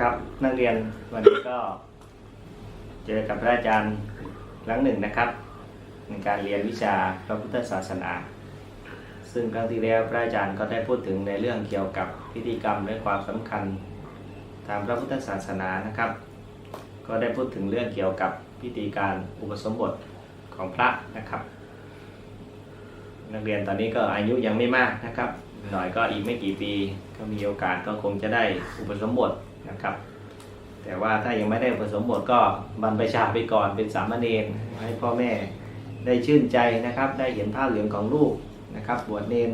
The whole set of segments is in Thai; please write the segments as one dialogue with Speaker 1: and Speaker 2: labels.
Speaker 1: ครับนักเรียนวันนี้ก็เจอกับพระอาจารย์ครั้งหนึ่งนะครับ ในการเรียนวิชาพระพุทธศาสนา ซึ่งครั้งที่แล้วพระอาจารย์ก็ได้พูดถึงในเรื่องเกี่ยวกับพิธีกรรมและความสำคัญทางพระพุทธศาสนานะครับ ก็ได้พูดถึงเรื่องเกี่ยวกับพิธีการอุปสมบทของพระนะครับ นักเรียนตอนนี้ก็อายุยังไม่มากนะครับ หน่อยก็อีกไม่กี่ปีก็มีโอกาสก็คงจะได้อุปสมบท นะครับ แต่ว่าถ้ายังไม่ได้อุปสมบทก็บรรพชาไปก่อนเป็นสามเณรให้พ่อแม่ได้ชื่นใจนะครับ ได้เห็นผ้าเหลืองของลูกนะครับ บวชเนน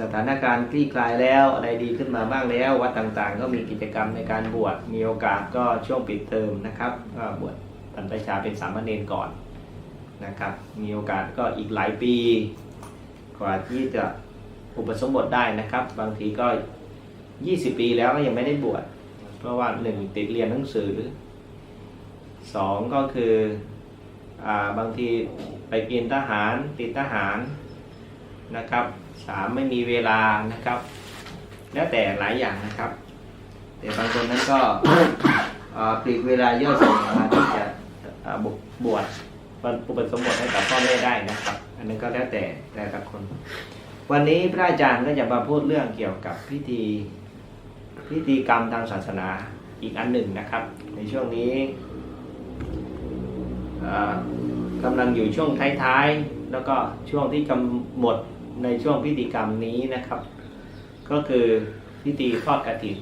Speaker 1: สถานการณ์คลี่คลายแล้วอะไรดีขึ้นมาบ้างแล้ว วัดต่างๆ ก็มีกิจกรรมในการบวชมีโอกาสก็ช่วงปิดเทอมนะครับก็บวชบรรพชาเป็นสามเณรก่อนนะครับ มีโอกาสก็อีกหลายปีกว่าที่จะอุปสมบทได้นะครับ บางทีก็ 20 ปีแล้วก็ยังไม่ได้บวช เพราะว่าหนึ่งติดเรียนหนังสือสองก็คืออบางทีไปเกณฑ์ทหารติดทหารนะครับสามไม่มีเวลานะครับ แล้วแต่หลายอย่างนะครับ แต่บางคนนั้นก็ปลีกเวลาเย่อส่วนมาที่จะอ่าบวชอุปสมบทให้กับพ่อแม่ได้นะครับ อันนั้นก็แล้วแต่แต่ละคน วันนี้พระอาจารย์ก็จะมาพูดเรื่องเกี่ยวกับพิธี พิธีกรรมทางศาสนาอีกอันหนึ่งนะครับ ในช่วงนี้กำลังอยู่ช่วงท้ายๆ แล้วก็ช่วงที่กำหนดในช่วงพิธีกรรมนี้นะครับ ก็คือพิธีทอดกฐิน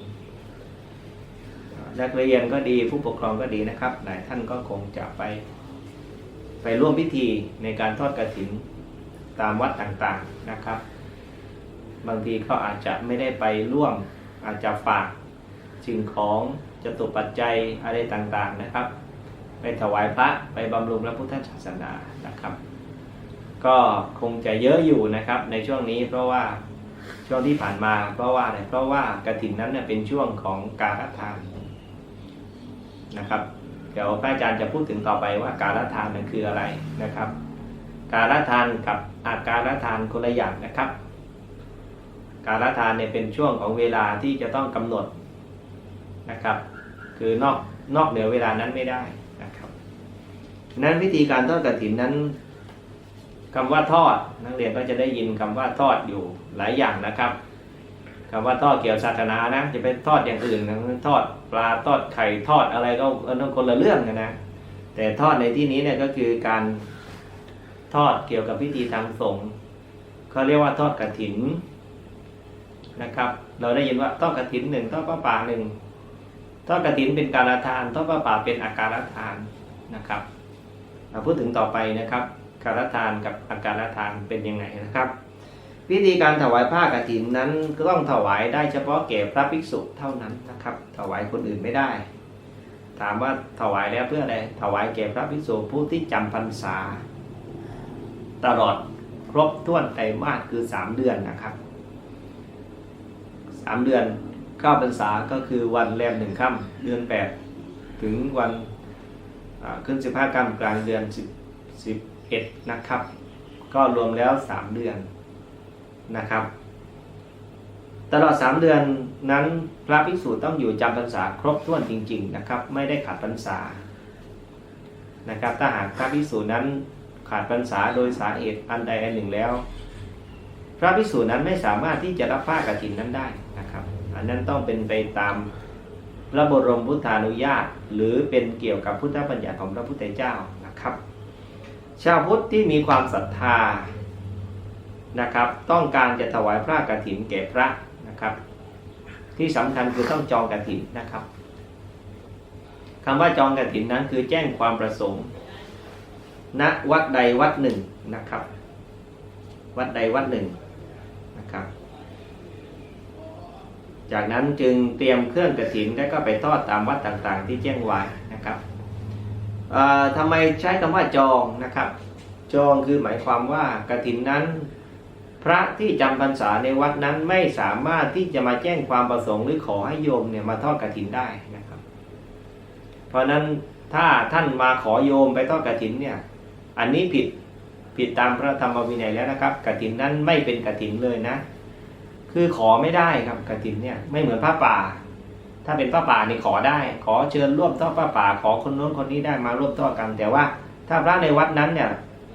Speaker 1: นักเรียนก็ดีผู้ปกครองก็ดีนะครับหลายท่านก็คงจะไป ไปร่วมพิธีในการทอดกฐินตามวัดต่างๆนะครับ บางทีเขาอาจจะไม่ได้ไปร่วม อาจจะฝากสิ่งของจตุปัจจัยอะไรต่างๆนะครับ ไปถวายพระไปบำรุงพระพุทธศาสนานะครับ ก็คงจะเยอะอยู่นะครับในช่วงนี้เพราะว่าช่วงที่ผ่านมาเพราะว่าอะไรเพราะว่ากฐินนั้นเน่ยเป็นช่วงของการทานนะครับเดี๋ยวพระอาจารย์จะพูดถึงต่อไปว่าการละทานนั้นคืออะไรนะครับ การละทานกับอาการละทานคนละอย่างนะครับ การละทานเนี่ยเป็นช่วงของเวลาที่จะต้องกำหนดนะครับ คือนอกนอกเหนือเวลานั้นไม่ได้นะครับนั้นวิธีการทอดกฐินนั้นคำว่าทอดนักเรียนก็จะได้ยินคำว่าทอดอยู่หลายอย่างนะครับคำว่าทอดเกี่ยวศาสนานะจะเป็นทอดอย่างอื่นนะทอดปลาทอดไข่ทอดอะไรก็เออคนละเรื่องกันนะแต่ทอดในที่นี้เนี่ยก็คือการทอดเกี่ยวกับพิธีทางสงฆ์เขาเรียกว่าทอดกฐิน นะครับ เราได้ยินว่าทอดกฐินหนึ่งทอดพระป่าหนึ่งทอดกฐินเป็นการละทานทอดพระป่าเป็นอาการละทานนะครับเราพูดถึงต่อไปนะครับ การละทานกับอาการละทานเป็นยังไงนะครับ วิธีการถวายผ้ากฐินนั้นก็ต้องถวายได้เฉพาะแก่พระภิกษุเท่านั้นนะครับ ถวายคนอื่นไม่ได้ ถามว่าถวายแล้วเพื่ออะไรถวายแก่พระภิกษุผู้ที่จำพรรษา ตลอดครบถ้วนไตรมาสคือสามเดือนนะครับ สามเดือนเข้าพรรษาก็คือวันแรมหนึ่งค่ำเดือนแปดถึงวันขึ้นสิบห้ากรรมกลางเดือนสิบสิบเอ็ดนะครับ ก็รวมแล้วสามเดือนนะครับ ตลอดสามเดือนนั้นพระภิกษุต้องอยู่จำพรรษาครบถ้วนจริง ๆ นะครับ ไม่ได้ขาดพรรษานะครับถ้าหากพระภิกษุนั้นขาดพรรษาโดยสาเหตุอันใดอันหนึ่งแล้ว พระภิกษุนั้นไม่สามารถที่จะรับผ้ากฐินนั้นได้ อันนั้นต้องเป็นไปตามพระบรมพุทธานุญาต หรือเป็นเกี่ยวกับพุทธบัญญัติของพระพุทธเจ้านะครับ ชาวพุทธที่มีความศรัทธานะครับ ต้องการจะถวายพระกฐินแก่พระนะครับ ที่สำคัญคือต้องจองกฐินนะครับคำว่าจองกฐินนั้นคือแจ้งความประสงค์ณวัดใดวัดหนึ่งนะครับ วัดใดวัดหนึ่งนะครับ จากนั้นจึงเตรียมเครื่องกฐินแล้วก็ไปทอดตามวัดต่างๆ ที่แจ้งไว้นะครับทำไมใช้คำว่าจองนะครับ จองคือหมายความว่ากฐินนั้น พระที่จำพรรษาในวัดนั้นไม่สามารถที่จะมาแจ้งความประสงค์หรือขอให้โยมเนี่ยมาทอดกฐินได้นะครับ เพราะนั้นถ้าท่านมาขอโยมไปทอดกฐินเนี่ย อันนี้ผิดผิดตามพระธรรมวินัยแล้วนะครับกฐินนั้นไม่เป็นกฐินเลยนะ คือขอไม่ได้ครับกฐินเนี่ยไม่เหมือนผ้าป่า ถ้าเป็นพระป่านี่ขอได้ ขอเชิญร่วมทอดพระป่า ขอคนโน้นคนนี้ได้มาร่วมทอดกัน แต่ว่าถ้าพระในวัดนั้นเนี่ย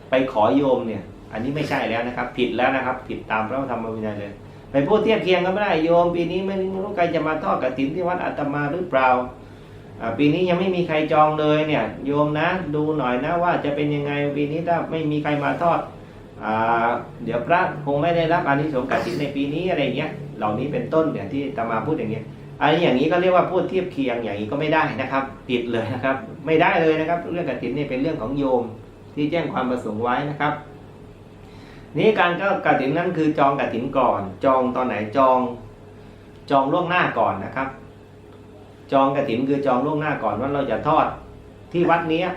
Speaker 1: ไปขอโยมเนี่ย อันนี้ไม่ใช่แล้วนะครับ ผิดแล้วนะครับ ผิดตามพระธรรมวินัยเลย ไปพูดเทียบเคียงกันไม่ได้โยม ปีนี้ไม่รู้ใครจะมาทอดกฐินที่วัดอาตมาหรือเปล่าปีนี้ยังไม่มีใครจองเลยเนี่ย โยมนะ ดูหน่อยนะว่าจะเป็นยังไงปีนี้ถ้าไม่มีใครมาทอด เดี๋ยวพระคงไม่ได้รับอานิสงส์กฐินในปีนี้อะไรเงี้ยเหล่านี้เป็นต้นเนี่ยที่ตมาพูดอย่างเงี้ยอันนี้อย่างนี้ก็เรียกว่าพูดเทียบเคียงอย่างนี้ก็ไม่ได้นะครับผิดเลยนะครับ ไม่ได้เลยนะครับ เรื่องกฐินนี่เป็นเรื่องของโยมที่แจ้งความประสงค์ไว้นะครับ นี่การก็กฐินนั้นคือจองกฐินก่อน จองตอนไหนจอง จองล่วงหน้าก่อนนะครับ จองกฐินคือจองล่วงหน้าก่อนว่าเราจะทอดที่วัดเนี้ย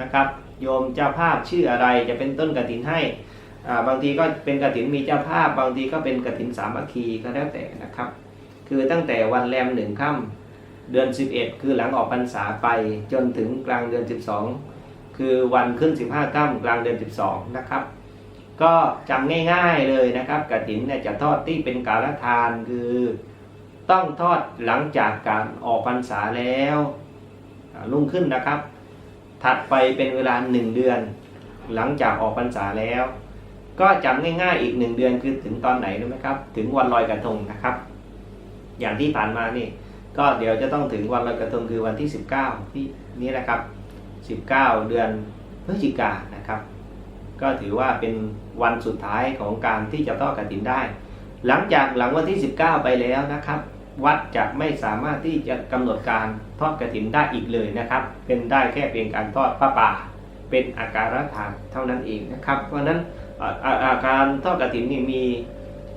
Speaker 1: นะครับ โยมเจ้าภาพชื่ออะไรจะเป็นต้นกฐินให้ บางทีก็เป็นกฐินมีเจ้าภาพ บางทีก็เป็นกฐินสามัคคีก็แล้วแต่นะครับ คือตั้งแต่วันแรมหนึ่งค่ำเดือน 11 คือหลังออกพรรษาไปจนถึงกลางเดือน 12 คือวันขึ้น 15ค่ำกลางเดือน 12 นะครับ ก็จำง่ายๆเลยนะครับกฐินเนี่ยจะทอดที่เป็นกาลทานคือต้องทอดหลังจากการออกพรรษาแล้วอ่ารุ่งขึ้นนะครับ ถัดไปเป็นเวลาหนึ่งเดือน หลังจากออกพรรษาแล้ว ก็จำง่ายๆอีกหนึ่งเดือนคือถึงตอนไหนรู้ไหมครับ ถึงวันลอยกระทงนะครับ อย่างที่ผ่านมานี่ ก็เดี๋ยวจะต้องถึงวันลอยกระทงคือวันที่ 19 ที่นี้นะครับ 19 เดือนพฤศจิกานะครับ ก็ถือว่าเป็นวันสุดท้ายของการที่จะทอดกฐินได้ หลังจากหลังวันที่ 19 ไปแล้วนะครับ วัดจะไม่สามารถที่จะกำหนดการทอดกฐินได้อีกเลยนะครับ เป็นได้แค่เพียงการทอดพระป่า เป็นอาการทานเท่านั้นเองนะครับ เพราะฉะนั้น อาการทอดกฐินนี่มี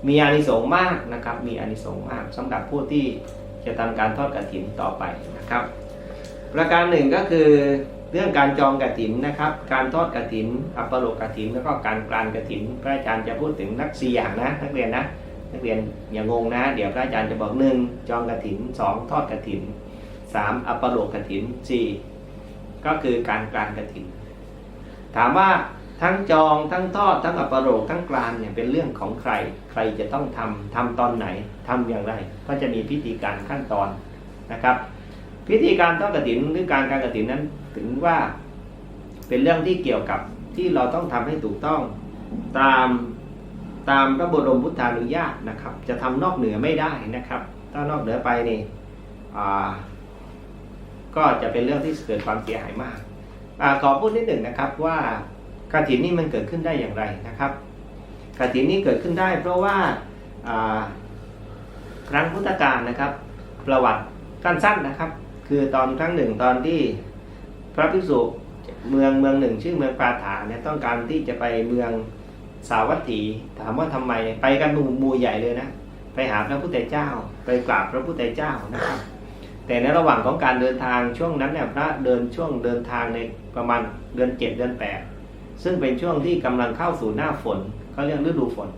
Speaker 1: มีอานิสงส์มากนะครับ มีอานิสงส์มากสำหรับผู้ที่จะทำการทอดกฐินต่อไปนะครับ ประการหนึ่งก็คือเรื่องการจองกฐินนะครับ การทอดกฐิน อัปโลกฐิน แล้วก็การกลานกฐิน พระอาจารย์จะพูดถึงนักสี่อย่างนะนักเรียนนะนักเรียนอย่างงงนะ เดี๋ยวพระอาจารย์จะบอกหนึ่งจองกฐินสองทอดกฐินสามอัปโลกฐินสี่ก็คือการกลานกฐิน ถามว่า ทั้งจองทั้งทอดทั้งอัปโลกทั้งกลานเนี่ยเป็นเรื่องของใคร ใครจะต้องทำทำตอนไหนทำอย่างไร ก็จะมีพิธีการขั้นตอนนะครับ พิธีการทอดกฐินหรือการการกฐินนั้นถึงว่าเป็นเรื่องที่เกี่ยวกับที่เราต้องทำให้ถูกต้องตามตามพระบรมพุทธานุญาตนะครับ จะทำนอกเหนือไม่ได้นะครับ ถ้านอกเหนือไปนี่ก็จะเป็นเรื่องที่เกิดความเสียหายมากอขอพูดนิดหนึ่งนะครับว่า กฐินนี่มันเกิดขึ้นได้อย่างไรนะครับกฐินนี่เกิดขึ้นได้ เพราะว่าครั้งพุทธกาลนะครับ ประวัติสั้นๆนะครับ คือตอนครั้งหนึ่งตอนที่พระภิกษุเมืองเมืองหนึ่งชื่อเมืองปาฐานเนี่ยต้องการที่จะไปเมืองสาวัตถี ถามว่าทำไมไปกันหมู่หมู่ใหญ่เลยนะไปหาพระพุทธเจ้า ไปกราบพระพุทธเจ้านะครับ แต่ในระหว่างของการเดินทางช่วงนั้นเนี่ยพระเดินช่วงเดินทางในประมาณเดือนเจ็ดเดือนแปด ซึ่งเป็นช่วงที่กำลังเข้าสู่หน้าฝนเขาเรียกฤดูฝน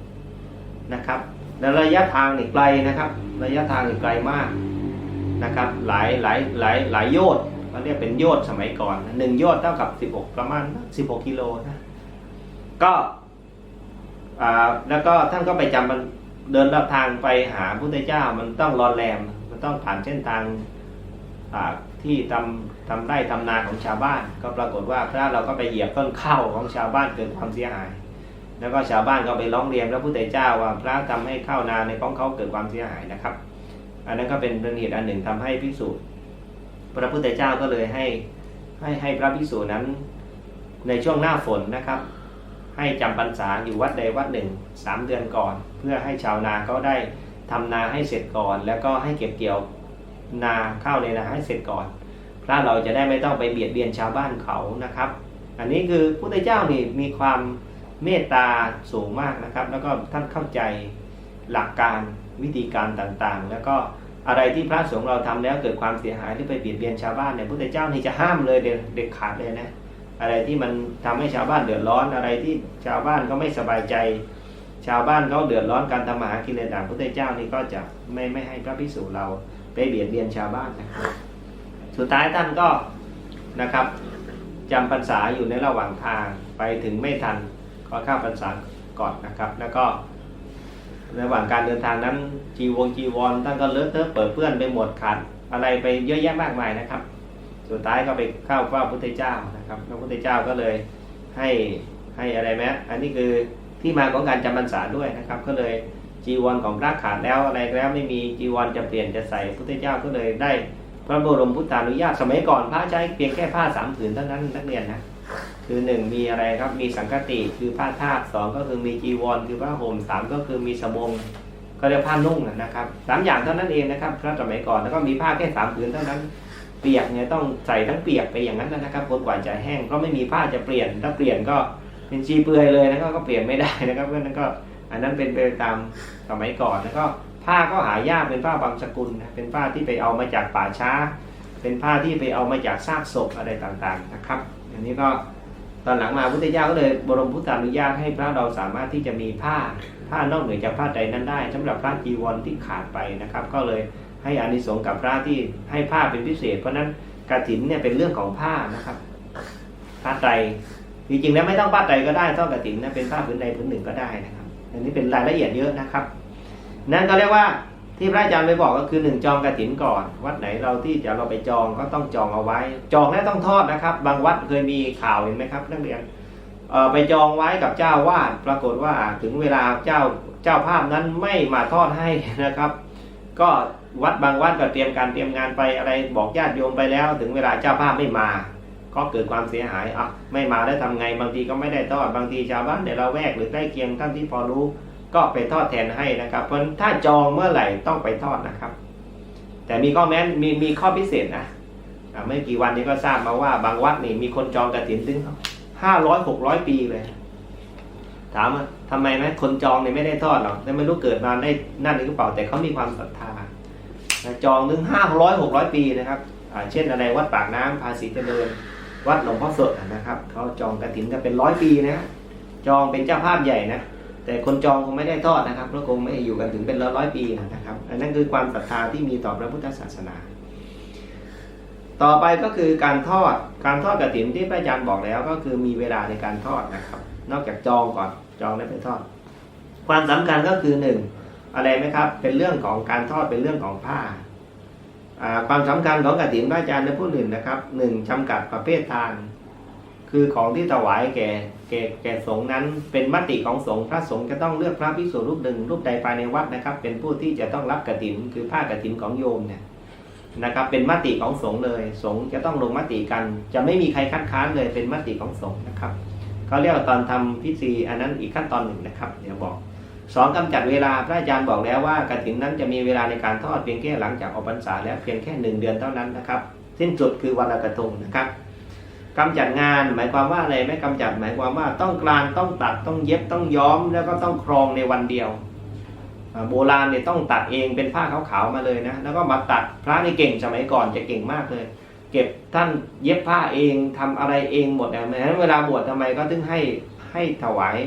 Speaker 1: นะครับและระยะทางนี่ไกลนะครับ ระยะทางนี่ไกลมากนะครับ หลายหลายหลายหลายโยชน์เขาเรียกเป็นโยชน์สมัยก่อนหนึ่งโยชน์เท่ากับ 16 ประมาณ 16 กิโลนะก็อ่าแล้วก็ท่านก็ไปจำมันเดินรับทางไปหาพระพุทธเจ้ามันต้องรอนแรมมันต้องผ่านเส้นทางอ่าที่ทำ ทำไร่ทำนาของชาวบ้าน ก็ปรากฏว่าพระเราก็ไปเหยียบต้นข้าวของชาวบ้านเกิดความเสียหาย แล้วก็ชาวบ้านก็ไปร้องเรียนพระพุทธเจ้าว่าพระทำให้ข้าวนาในของเขาเกิดความเสียหายนะครับ อันนั้นก็เป็นเป็นเหตุอันหนึ่งทำให้พิสูจน์พระพุทธเจ้าก็เลยให้ให้ให้พระพิสูจน์นั้นในช่วงหน้าฝนนะครับ ให้จำพรรษาอยู่วัดใดวัดหนึ่งสามเดือนก่อน เพื่อให้ชาวนาเขาได้ทำนาให้เสร็จก่อน แล้วก็ให้เก็บเกี่ยวนาข้าวในนาให้เสร็จก่อน พระเราจะได้ไม่ต้องไปเบียดเบียนชาวบ้านเขานะครับ อันนี้คือพระพุทธเจ้านี่มีความเมตตาสูงมากนะครับ แล้วก็ท่านเข้าใจหลักการวิธีการต่างๆ แล้วก็อะไรที่พระสงฆ์เราทำแล้วเกิดความเสียหายหรือไปเบียดเบียนชาวบ้านเนี่ยพระพุทธเจ้านี่จะห้ามเลยเด็ดขาดเลยนะอะไรที่มันทำให้ชาวบ้านเดือดร้อนอะไรที่ชาวบ้านก็ไม่สบายใจ ชาวบ้านเขาเดือดร้อนการทำมาหากินในต่างพระพุทธเจ้านี่ก็จะไม่ไม่ให้พระภิกษุเราไปเบียดเบียนชาวบ้านนะครับ สุดท้ายท่านก็นะครับจำพรรษาอยู่ในระหว่างทางไปถึงไม่ทันก็ข้าพรรษาก่อนนะครับ แล้วก็ระหว่างการเดินทางนั้นจีวงจีวรท่านก็เลอะเทอะเปิดเปื้อนไปหมดขาดอะไรไปเยอะแยะมากมายนะครับ สุดท้ายก็ไปเข้าเฝ้าพระพุทธเจ้านะครับพระพุทธเจ้าก็เลยให้ให้อะไรไหมอันนี้คือที่มาของการจำพรรษาด้วยนะครับ ก็เลยจีวรของพระขาดแล้วอะไรแล้วไม่มีจีวรจะเปลี่ยนจะใส่พระพุทธเจ้าก็เลยได้ พระบรมพุทธานุญาตสมัยก่อนพระใช้เพียงแค่ผ้าสามผืนเท่านั้นนักเรียนนะคือหนึ่งมีอะไรครับมีสังฆติคือผ้าทาสสองก็คือมีจีวร คือผ้าห่มสามก็คือมีสบงก็เรียกผ้านุ่งนะครับสามอย่างเท่านั้นเองนะครับพระสมัยก่อนแล้วก็มีผ้าแค่สามผืนเท่านั้นเปียกเนี่ยต้องใส่ทั้งเปียกไปอย่างนั้นนะครับจนกว่าจะแห้งก็ไม่มีผ้าจะเปลี่ยนถ้าเปลี่ยนก็เป็นชีเปลือยเลยนะครับก็เปลี่ยนไม่ได้นะครับเพราะฉะนั้นก็อันนั้นเป็นไปตามสมัยก่อนแล้วก็ ผ้าก็หายากเป็นผ้าบางสกุลนะเป็นผ้าที่ไปเอามาจากป่าช้า เป็นผ้าที่ไปเอามาจากซากศพอะไรต่างๆนะครับ อันนี้ก็ตอนหลังมาพุทธเจ้าก็เลยบรมพุทธานุญาตให้พระเราสามารถที่จะมีผ้าผ้านอกเหนือจากผ้าใดนั้นได้สำหรับพระจีวรที่ขาดไปนะครับ ก็เลยให้อานิสงส์กับพระที่ให้ผ้าเป็นพิเศษ เพราะนั้นกฐินเนี่ยเป็นเรื่องของผ้านะครับผ้าไตรจริงๆแล้วไม่ต้องผ้าไตรก็ได้ต้องกฐินนะเป็นผ้าผืนใดผืนหนึ่งก็ได้นะครับ อันนี้เป็นรายละเอียดเยอะนะครับ นั่นก็เรียกว่าที่พระอาจารย์ไปบอกก็คือหนึ่งจองกฐินก่อน วัดไหนเราที่จะเราไปจองก็ต้องจองเอาไว้ จองแล้วต้องทอดนะครับ บางวัดเคยมีข่าวเห็นไหมครับนักเรียนไปจองไว้กับเจ้าวาดปรากฏว่าถึงเวลาเจ้าเจ้าภาพนั้นไม่มาทอดให้นะครับ ก็วัดบางวัดก็เตรียมการเตรียมงานไปอะไรบอกญาติโยมไปแล้ว ถึงเวลาเจ้าภาพไม่มา ก็เกิดความเสียหายอะไม่มาแล้วทำไงบางทีก็ไม่ได้ทอดบางทีชาวบ้านในเราแวกหรือใกล้เคียงท่านที่พอรู้ ก็ไปทอดแทนให้นะครับ เพราะถ้าจองเมื่อไหร่ต้องไปทอดนะครับ แต่มีข้อแม้มีมีข้อพิเศษนะอะไม่กี่วันนี้ก็ทราบมาว่าบางวัดนี่มีคนจองกระถินถึงห้าร้อยหกร้อยปีเลย ถามว่าทำไมไหมคนจองเนี่ยไม่ได้ทอดหรอกแต่ไม่รู้เกิดมาได้นั่นหรือเปล่าแต่เขามีความศรัทธาจองถึงห้าร้อยหกร้อยปีนะครับเช่นอะไรวัดปากน้ำภาษีเจริญ วัดหลวงพ่อสดนะครับเขาจองกระถินกันเป็นร้อยปีนะจองเป็นเจ้าภาพใหญ่นะ แต่คนจองคงไม่ได้ทอดนะครับเพราะคงไม่อยู่กันถึงเป็นร้อยร้อยปีนะครับอันนั้นคือความศรัทธาที่มีต่อพระพุทธศาสนา ต่อไปก็คือการทอดการทอดกระถินที่พระอาจารย์บอกแล้ว ก็คือมีเวลาในการทอดนะครับ นอกจากจองก่อนจองแล้วไปทอด ความสำคัญก็คือหนึ่งอะไรไหมครับ เป็นเรื่องของการทอดเป็นเรื่องของผ้าความสำคัญของกระถินพระอาจารย์ในผู้หนึ่งนะครับหนึ่งจำกัดประเภททาน คือของที่ถวายแก่แก่แก่สงฆ์นั้น เป็นมติของสงฆ์พระสงฆ์จะต้องเลือกพระภิกษุรูปหนึ่งรูปใดภายในวัดนะครับ เป็นผู้ที่จะต้องรับกฐิน คือผ้ากฐินของโยมเนี่ยนะครับ เป็นมติของสงฆ์เลย สงฆ์จะต้องลงมติกัน จะไม่มีใครคัดค้านเลยเป็นมติของสงฆ์นะครับเขาเรียกตอนทำพิธีอันนั้นอีกขั้นตอนหนึ่งนะครับ เดี๋ยวบอกสองกำจัดเวลาพระอาจารย์บอกแล้วว่ากฐินนั้นจะมีเวลาในการทอดเพียงแค่หลังจากออกพรรษาแล้วเพียงแค่หนึ่งเดือนเท่านั้นนะครับ สิ้นสุดคือวันลอยกระทงนะครับ กำจัดงานหมายความว่าอะไรไม่กำจัดหมายความว่าต้องกลางต้องตัดต้องเย็บต้องย้อมแล้วก็ต้องครองในวันเดียว โบราณเนี่ยต้องตัดเองเป็นผ้าขาวๆมาเลยนะแล้วก็มาตัดพระนี่เก่งสมัยก่อนจะเก่งมากเลย เก็บท่านเย็บผ้าเองทำอะไรเองหมดนะเพราะฉะนั้นเวลาบวชทำไมก็ถึงให้ให้ถวาย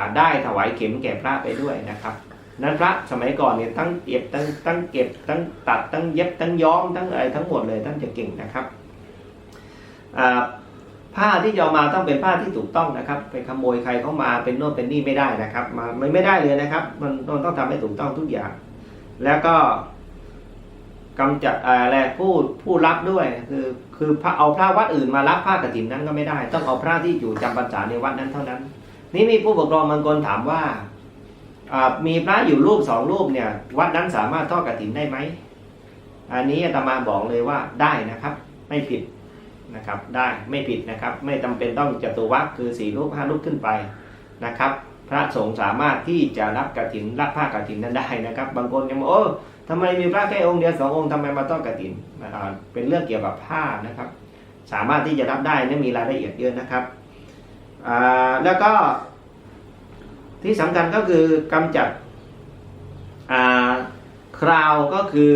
Speaker 1: าได้ถวายเข็มแก่พระไปด้วยนะครับนั้นพระสมัยก่อนเนี่ยทั้งเก็บทั้งทั้งเก็บทั้งตัดทั้งเย็บทั้งย้อมทั้งอะไรทั้งหมดเลยท่านจะเก่งนะครับ ผ้าที่จะเอามาต้องเป็นผ้าที่ถูกต้องนะครับไปขโมยใครเข้ามาเป็นโน่นเป็นนี่ไม่ได้นะครับมาไม่ไม่ได้เลยนะครับ มันต้องทำให้ถูกต้องทุกอย่าง แล้วก็กำจัดอะไรผู้ผู้รับด้วย คือคือพระเอาพระวัดอื่นมารับผ้ากฐินนั้นก็ไม่ได้ ต้องเอาพระที่อยู่จำพรรษาในวัดนั้นเท่านั้น นี่มีผู้ปกครองบางคนถามว่าอ่ามีพระอยู่รูปสองรูปเนี่ย วัดนั้นสามารถทอดกฐินได้ไหมอันนี้อาตมาบอกเลยว่าได้นะครับ ไม่ผิด นะครับได้ไม่ผิดนะครับไม่จำเป็นต้องจตุวัคคือสี่รูปห้ารูปขึ้นไปนะครับ พระสงฆ์สามารถที่จะรับกฐินรับผ้ากฐินนั้นได้นะครับ บางคนยังบอกโอ้ทำไมมีพระแค่องค์เดียวสององค์ทำไมมาต้องกฐินอ่าเป็นเรื่องเกี่ยวกับผ้านะครับ สามารถที่จะรับได้นี่มีรายละเอียดเยอะนะครับแล้วก็ที่สำคัญก็คือกำจัดคราวก็คือ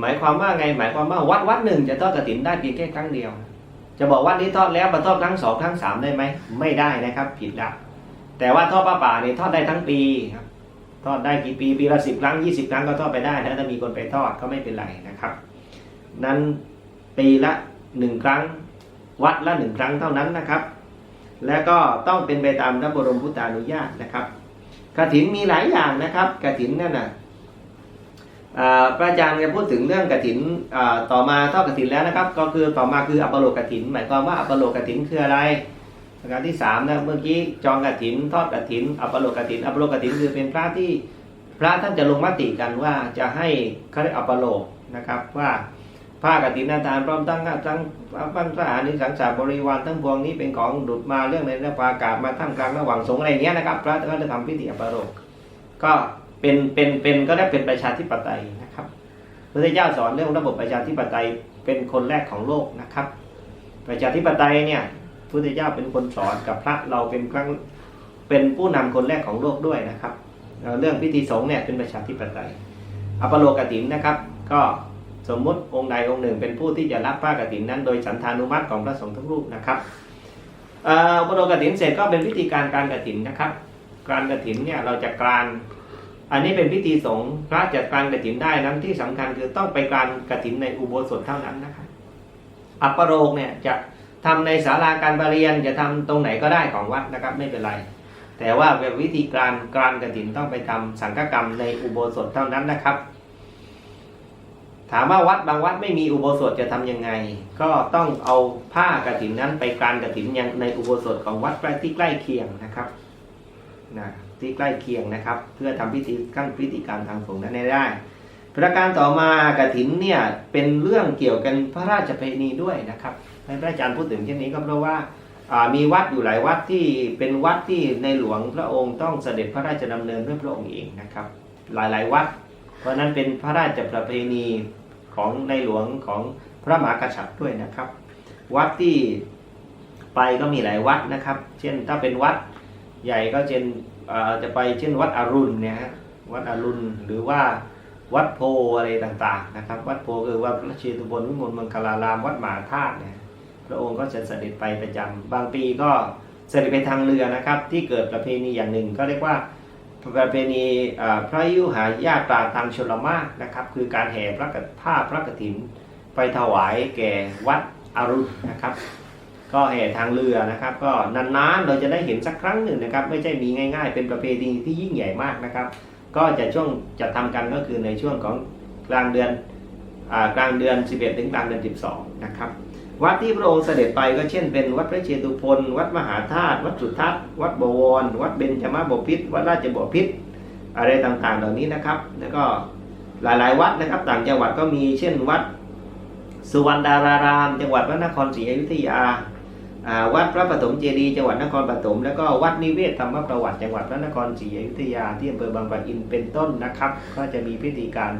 Speaker 1: หมายความว่าไงหมายความว่าวัดวัดหนึ่งจะทอดกฐินได้เพียงแค่ครั้งเดียว จะบอกว่านี้ทอดแล้วมาทอดครั้งสองครั้งสามได้ไหมไม่ได้นะครับ ผิดละแต่ว่าทอดป้าป่าเนี่ยทอดได้ทั้งปีครับทอดได้กี่ปีปีละสิบครั้งยี่สิบครั้งก็ทอดไปได้นะถ้ามีคนไปทอดก็ไม่เป็นไรนะครับ นั้นปีละหนึ่งครั้ง วัดละหนึ่งครั้งเท่านั้นนะครับ แล้วก็ต้องเป็นไปตามพระบรมพุทธานุญาตนะครับกฐินมีหลายอย่างนะครับกฐินนั่นน่ะอ่า พระอาจารย์จะพูดถึงเรื่องกฐินอ่าต่อมาทอดกฐินแล้วนะครับ ก็คือต่อมาคืออัปโลกฐิน หมายความว่าอัปโลกฐินคืออะไรประการที่สามนะเมื่อกี้จองกฐิน ทอดกฐิน อัปโลกฐิน อัปโลกฐินคือเป็นพระที่พระท่านจะลงมติกันว่าจะให้เขาเรียกอัปโลกนะครับว่าผ้ากฐินนาทานพร้อมทั้งทั้งปัญหานิสังสารบริวารทั้งพวงนี้เป็นของดุดมาเรื่องในเรื่องปากาศมาท่ามกลางระหว่างสงอะไรเงี้ยนะครับ พระก็จะทำพิธีอัปโลกก็ เป็นเป็นเป็นก็ได้เป็นประชาธิปไตยนะครับพระพุทธเจ้าสอนเรื่องระบบประชาธิปไตยเป็นคนแรกของโลกนะครับ ประชาธิปไตยเนี่ยพระพุทธเจ้าเป็นคนสอนกับพระเราเป็นครั้งเป็นผู้นำคนแรกของโลกด้วยนะครับ เรื่องพิธีสงฆ์เนี่ยเป็นประชาธิปไตยอัปโลกตินนะครับ ก็สมมุติองค์ใดองค์หนึ่ง เป็นผู้ที่จะรับผ้ากฐินนั้น โดยสันทานุมัติของพระสงฆ์ทุกรูปนะครับอัปโลกตินเสร็จก็เป็นพิธีการการกฐินนะครับ การกฐินเนี่ยเราจะกราน อันนี้เป็นพิธีสงฆ์พระจัดการกฐินได้นั้นที่สำคัญคือต้องไปการกฐินในอุโบสถเท่านั้นนะครับอัปโรกเนี่ยจะทำในศาลาการประเรียนจะทำตรงไหนก็ได้ของวัดนะครับ ไม่เป็นไร แต่ว่าวิธีการการกฐินต้องไปทำสังฆกรรมในอุโบสถเท่านั้นนะครับ ถามว่าวัดบางวัดไม่มีอุโบสถจะทำยังไง ก็ต้องเอาผ้ากฐินนั้นไปการกฐินยังในอุโบสถของวัดใกล้ที่ใกล้เคียงนะครับนะ ที่ใกล้เคียงนะครับ เพื่อทำพิธีขั้นพิธีการทางสงฆ์นั้นให้ได้ ประการต่อมากฐินเนี่ยเป็นเรื่องเกี่ยวกันพระราชประเพณีด้วยนะครับพระอาจารย์พูดถึงเช่นนี้ก็เพราะว่ามีวัดอยู่หลายวัดที่เป็นวัดที่ในหลวงพระองค์ต้องเสด็จพระราชดำเนินด้วยพระองค์เองนะครับ หลายๆ วัด เพราะนั้นเป็นพระราชประเพณีของในหลวงของพระมหากษัตริย์ด้วยนะครับ วัดที่ไปก็มีหลายวัดนะครับ เช่นถ้าเป็นวัดใหญ่ก็เช่น จะไปเช่นวัดอรุณเนี่ยฮะวัดอรุณหรือว่าวัดโพอะไรต่างๆนะครับ วัดโพคือวัดพระเชตุพนวิมลมังคลารามวัดมหาธาตุเนี่ยพระองค์ก็จะเสด็จไปประจำบางปีก็เสด็จไปทางเรือนะครับ ที่เกิดประเพณีอย่างหนึ่ง ก็เรียกว่าประเพณีพระยุหายาตราทางชลมารนะครับ คือการแห่พระกฐผ้าพระกฐินไปถวายแก่วัดอรุณนะครับ ก็แห่ทางเรือนะครับ ก็นานๆเราจะได้เห็นสักครั้งหนึ่งนะครับ ไม่ใช่มีง่าย ๆ เป็นประเพณีที่ยิ่งใหญ่มากนะครับ ก็จะช่วงจะทำกันก็คือในช่วงของกลางเดือนอกลางเดือน 11 ถึงกลางเดือน 12 นะครับ วัดที่พระองค์เสด็จไปก็เช่นเป็นวัดพระเชตุพนวัดมหาธาตุวัดสุทัศน์วัดบวร วัดเบญจมาบพิตรวัดราชบพิตรอะไรต่างๆ เหล่านี้นะครับ แล้วก็หลายๆ วัดนะครับ ต่างจังหวัดก็มีเช่นวัดสุวรรณดาราราม จังหวัดพระนครศรีอยุธยา วัดพระปฐมเจดีย์จังหวัดนครปฐมแล้วก็วัดนิเวศธรรมประวัติจังหวัดพระนครศรีอยุธยาที่อำเภอบางปะอินเป็นต้นนะครับ ก็จะมีพิธีการ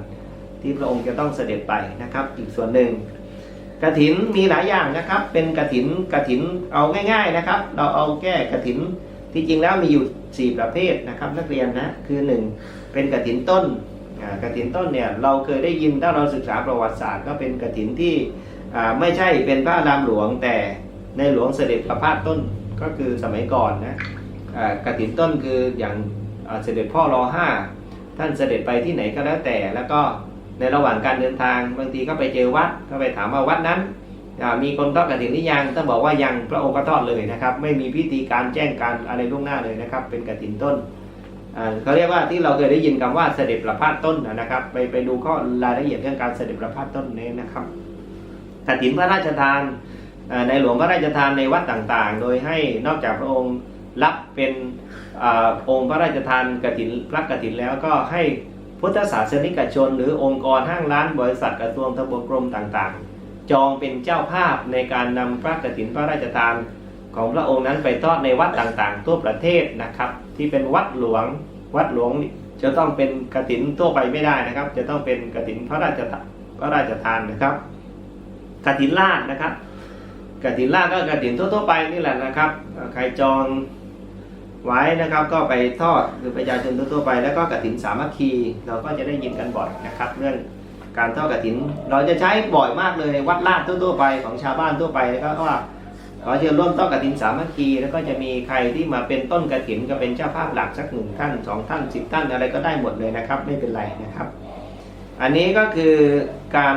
Speaker 1: ที่พระองค์จะต้องเสด็จไปนะครับ อีกส่วนหนึ่งกระถินมีหลายอย่างนะครับ เป็นกระถินกระถินเอาง่าย ๆนะครับ เราเอาแก้กระถินที่จริงแล้วมีอยู่ 4 ประเภทนะครับ นักเรียนนะคือ 1 เป็นกระถินต้นกระถินต้นเนี่ยเราเคยได้ยินถ้าเราศึกษาประวัติศาสตร์ ก็เป็นกระถินที่ไม่ใช่เป็นพระรามหลวงแต่ ในหลวงเสด็จประพาสต้นก็คือสมัยก่อนนะกระถินต้นคืออย่างเสด็จพ่อรอห้าท่านเสด็จไปที่ไหนก็แล้วแต่ แล้วก็ในระหว่างการเดินทางบางทีก็ไปเจอวัดก็ไปถามว่าวัดนั้นมีคนทอดกระถินหรือยังถ้าบอกว่ายังพระองค์ก็ทอดเลยนะครับ ไม่มีพิธีการแจ้งการอะไรล่วงหน้าเลยนะครับ เป็นกระถินต้นเขาเรียกว่าที่เราเคยได้ยินคำว่าเสด็จประพาสต้นนะครับ ไปไปดูข้อรายละเอียดเรื่องการเสด็จประพาสต้นนี้นะครับกระถินพระราชทาน ในหลวงพระราชทานในวัดต่างๆ โดยให้นอกจากพระองค์รับเป็นอองค์พระราชทานกฐินพระกฐินแล้วก็ให้พุทธศาสนิกชน หรือองค์กรห้างร้านบริษัทกระทรวงทบวงกรมต่างๆ จองเป็นเจ้าภาพในการนำพระกฐินพระราชทานของพระองค์นั้นไปทอดในวัดต่างๆ ทั่วประเทศนะครับ ที่เป็นวัดหลวงวัดหลวงจะต้องเป็นกฐินทั่วไปไม่ได้นะครับ จะต้องเป็นกฐินพระราชพระราชทานนะครับกฐินลาดนะครับ กฐินล่าก็กฐินทั่วๆไปนี่แหละนะครับใครจองไว้นะครับก็ไปทอดคือประชาชนทั่วๆไปแล้วก็กฐินสามัคคีเราก็จะได้ยินกันบ่อยนะครับเรื่องการทอดกฐิน เราจะใช้บ่อยมากเลยวัดลาดทั่วๆไปของชาวบ้านทั่วไปแล้วก็ว่าขอเชิญร่วมทอดกฐินสามัคคี แล้วก็จะมีใครที่มาเป็นต้นกฐินก็เป็นเจ้าภาพหลักสักหนึ่งท่านสองท่านสิบท่านอะไรก็ได้หมดเลยนะครับ ไม่เป็นไรนะครับ อันนี้ก็คือการ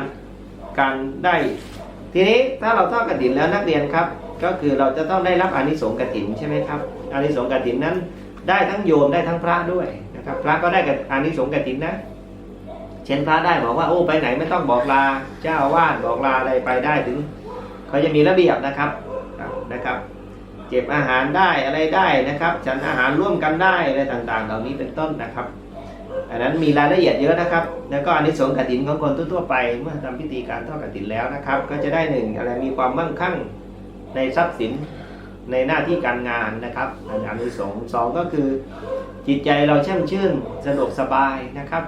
Speaker 1: การได้ ทีนี้ถ้าเราทอดกฐินแล้วนักเรียนครับ ก็คือเราจะต้องได้รับอานิสงส์กฐินใช่ไหมครับอานิสงส์กฐินนั้น ได้ทั้งโยมได้ทั้งพระด้วยนะครับ พระก็ได้กับอานิสงส์กฐินนะ เช่นพระได้บอกว่าโอ้ไปไหนไม่ต้องบอกลาเจ้าอาวาดบอกลาอะไรไปได้ถึงเขาจะมีระเบียบนะครับนะครับ เก็บอาหารได้อะไรได้นะครับ ฉันอาหารร่วมกันได้อะไรต่างๆ เหล่านี้เป็นต้นนะครับ อันนั้นมีรายละเอียดเยอะนะครับ แล้วก็อันนี้สงกฐินของคนทั่วๆไป เมื่อทำพิธีการทอดกฐินแล้วนะครับ ก็จะได้หนึ่งอะไรมีความมั่งคั่งในทรัพย์สินในหน้าที่การงานนะครับอันอันที่สองสองก็คือจิตใจเราแช่มชื่นสะดวกสบายนะครับ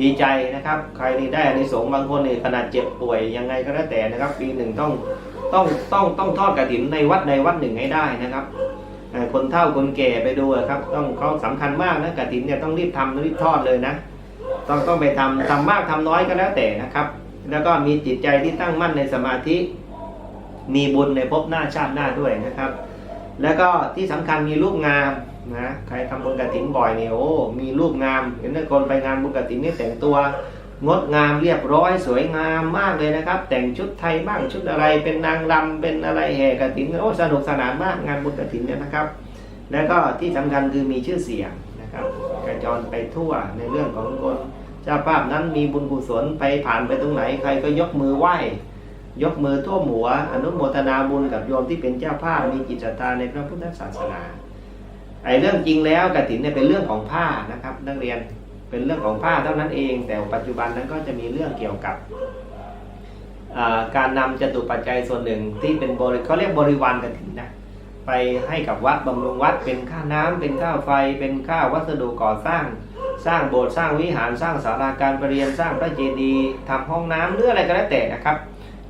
Speaker 1: ดีใจนะครับ ใครนี่ได้อานิสงส์บางคนนี่ขนาดเจ็บป่วยยังไงก็แล้วแต่นะครับ ปีหนึ่งต้องต้องต้องต้องทอดกฐินในวัดในวัดหนึ่งให้ได้นะครับ คนเฒ่าคนแก่ไปดูครับ ต้องเขาสำคัญมากนะกฐินเนี่ยต้องรีบทำรีบทอดเลยนะ ต้องต้องไปทำทำมากทำน้อยก็แล้วแต่นะครับ แล้วก็มีจิตใจที่ตั้งมั่นในสมาธิ มีบุญในภพหน้าชาติหน้าด้วยนะครับ แล้วก็ที่สำคัญมีรูปงามนะใครทำบุญกฐินบ่อยเนี่ยโอ้มีรูปงามเห็นคนไปงานบุญกฐินนี่แต่งตัว งดงามเรียบร้อยสวยงามมากเลยนะครับ แต่งชุดไทยบ้างชุดอะไรเป็นนางรำเป็นอะไรแห่กฐินโอ้สนุกสนานมากงานบุญกฐินเนี่ยนะครับ แล้วก็ที่สำคัญคือมีชื่อเสียงนะครับกระจรไปทั่วในเรื่องของคนเจ้าภาพนั้นมีบุญกุศลไปผ่านไปตรงไหนใครก็ยกมือไหว้ยกมือท่วมหัว อนุโมทนาบุญกับโยมที่เป็นเจ้าภาพมีจิตศรัทธาในพระพุทธศาสนาไอ้เรื่องจริงแล้วกฐินเนี่ยเป็นเรื่องของผ้านะครับ นักเรียน เป็นเรื่องของผ้าเท่านั้นเอง แต่ปัจจุบันนั้นก็จะมีเรื่องเกี่ยวกับการนำจตุปัจจัยส่วนหนึ่งที่เป็นบริเขาเรียกบริวารกฐินนะไปให้กับวัดบำรุงวัดเป็นค่าน้ำเป็นค่าไฟ เป็นค่าวัสดุก่อสร้าง สร้างโบสถ์สร้างวิหารสร้างศาลาการประเรียนสร้างพระเจดีย์ทำห้องน้ำหรืออะไรก็แล้วแต่นะครับ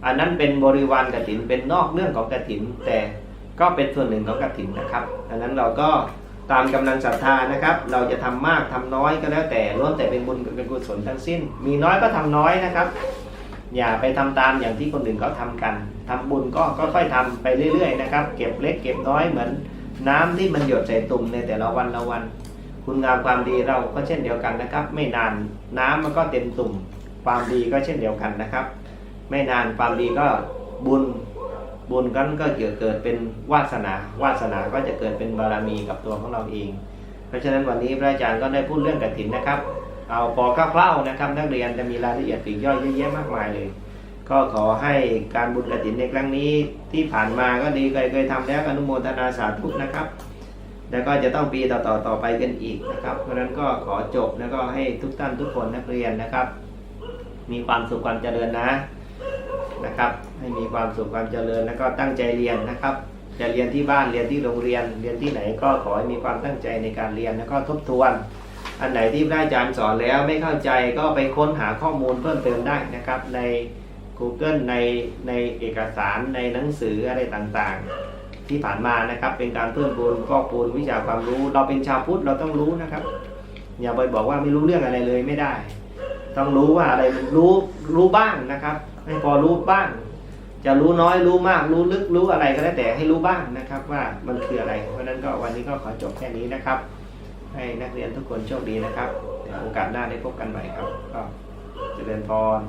Speaker 1: อันนั้นเป็นบริวารกฐินเป็นนอกเรื่องของกฐิน แต่ก็เป็นส่วนหนึ่งของกฐินนะครับอันนั้นเราก็ ตามกำลังศรัทธานะครับ เราจะทำมากทำน้อยก็แล้วแต่ล้วนแต่เป็นบุญเป็นกุศลทั้งสิ้น มีน้อยก็ทำน้อยนะครับ อย่าไปทำตามอย่างที่คนอื่นเขาทำกันทำบุญก็ค่อยๆทำไปเรื่อย ๆ นะครับ เก็บเล็กเก็บน้อยเหมือน น้ำที่มันหยดใส่ตุ่มในแต่ละวันละวัน คุณงามความดีเราก็เช่นเดียวกันนะครับ ไม่นานน้ำมันก็เต็มตุ่มความดีก็เช่นเดียวกันนะครับ ไม่นานความดีก็บุญ บุญกันก็เกิดเกิดเป็นวาสนาวาสนาก็จะเกิดเป็นบารมีกับตัวของเราเอง เพราะฉะนั้นวันนี้พระอาจารย์ก็ได้พูดเรื่องกฐินนะครับ เอาพอคร่าวๆนะครับนักเรียนจะมีรายละเอียดปลีกย่อยเยอะแยะมากมายเลย ก็ขอให้การบุญกฐินในครั้งนี้ที่ผ่านมาก็ดีเคยเคยทำแล้วอนุโมทนาสาธุนะครับแล้วก็จะต้องปีต่อๆต่อไปกันอีกนะครับ เพราะฉะนั้นก็ขอจบแล้วก็ให้ทุกท่านทุกคนนักเรียนนะครับ มีความสุขความเจริญนะ นะครับ ให้มีความสุขความเจริญแล้วก็ตั้งใจเรียนนะครับ จะเรียนที่บ้านเรียนที่โรงเรียน เรียนที่ไหนก็ขอให้มีความตั้งใจในการเรียนแล้วก็ทบทวน อันไหนที่พระอาจารย์สอนแล้วไม่เข้าใจก็ไปค้นหาข้อมูลเพิ่มเติมได้นะครับ ใน Google ในในเอกสารในหนังสืออะไรต่างๆ ที่ผ่านมานะครับ เป็นการเพิ่มพูนฟอกพูนวิชาความรู้ เราเป็นชาวพุทธเราต้องรู้นะครับ อย่าไปบอกว่าไม่รู้เรื่องอะไรเลยไม่ได้ ต้องรู้ว่าอะไรรู้รู้บ้างนะครับ ให้พอรู้บ้าง จะรู้น้อยรู้มากรู้ลึกรู้อะไรก็แล้วแต่ให้รู้บ้างนะครับ ว่ามันคืออะไร เพราะฉะนั้นก็วันนี้ก็ขอจบแค่นี้นะครับ ให้นักเรียนทุกคนโชคดีนะครับเดี๋ยวโอกาสหน้าได้พบกันใหม่ครับ ก็เจริญพร